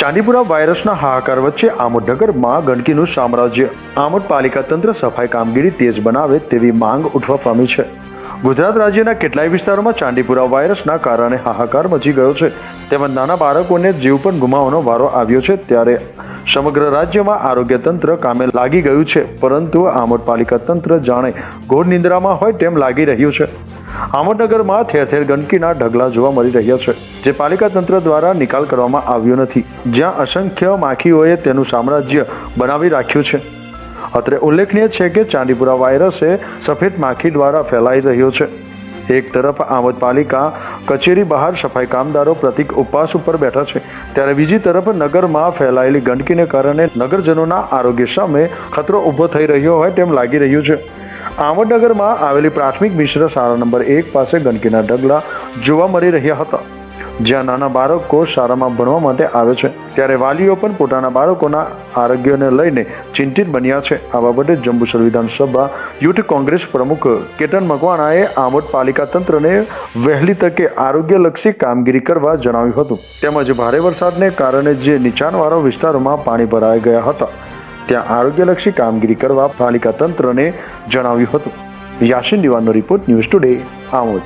ચાંદીપુરા વાયરસના હાહાકાર વચ્ચે આમોદનગરમાં ગંદકીનું સામ્રાજ્ય. આમોદ પાલિકા તંત્ર સફાઈ કામગીરી તેજ બનાવે તેવી માંગ ઉઠવા પામી છે. ગુજરાત રાજ્યના કેટલાય વિસ્તારોમાં ચાંદીપુરા વાયરસના કારણે હાહાકાર મચી ગયો છે. તેમજ નાના બાળકોને જીવ પણ ગુમાવવાનો વારો આવ્યો છે ત્યારે સમગ્ર રાજ્યમાં આરોગ્ય તંત્ર કામે લાગી ગયું છે. પરંતુ આમોદ પાલિકા તંત્ર જાણે ઘોર નિંદ્રામાં હોય તેમ લાગી રહ્યું છે. આમોદનગરમાં ઠેર ઠેર ગંદકીના ઢગલા જોવા મળી રહ્યા છે, જે પાલિકા તંત્ર દ્વારા નિકાલ કરવામાં આવ્યો નથી. જ્યાં અસંખ્ય માખીઓએ તેનું સામ્રાજ્ય બનાવી રાખ્યું છે. અત્રે ઉલ્લેખનીય છે કે ચાંદીપુરા વાયરસે સફેદ માખી દ્વારા ફેલાઈ રહ્યો છે. એક તરફ આમોદ પાલિકા કચેરી બહાર સફાઈ કામદારો પ્રતિક ઉપવાસ ઉપર બેઠા છે, ત્યારે બીજી તરફ નગરમાં ફેલાયેલી ગંદકીને કારણે નગરજનોના આરોગ્ય સામે ખતરો ઊભો થઈ રહ્યો હોય તેમ લાગી રહ્યું છે. આમોદનગરમાં આવેલી પ્રાથમિક મિશ્ર શાળા નંબર એક પાસે ગંદકીના ઢગલા જોવા મળી રહ્યા હતા. જ્યાં નાના બાળકો શાળામાં ભણવા માટે આવે છે. ત્યારે વાલીઓ પણ પોતાના બાળકોના આરોગ્યને લઈને ચિંતિત બન્યા છે. આ બાબતે જંબુસર વિધાનસભા યુથ કોંગ્રેસ પ્રમુખ કેતન મકવાણાએ આમોદ પાલિકા તંત્રને વહેલી તકે આરોગ્યલક્ષી કામગીરી કરવા જણાવ્યું હતું. તેમજ ભારે વરસાદને કારણે જે નીચાણવાળા વિસ્તારોમાં પાણી ભરાઈ ગયા હતા. ત્યાં આરોગ્યલક્ષી કામગીરી કરવા પાલિકા તંત્રને જણાવ્યું હતું. યાસીન દિવાનનો રિપોર્ટ ન્યૂઝ ટુડે આમોદ.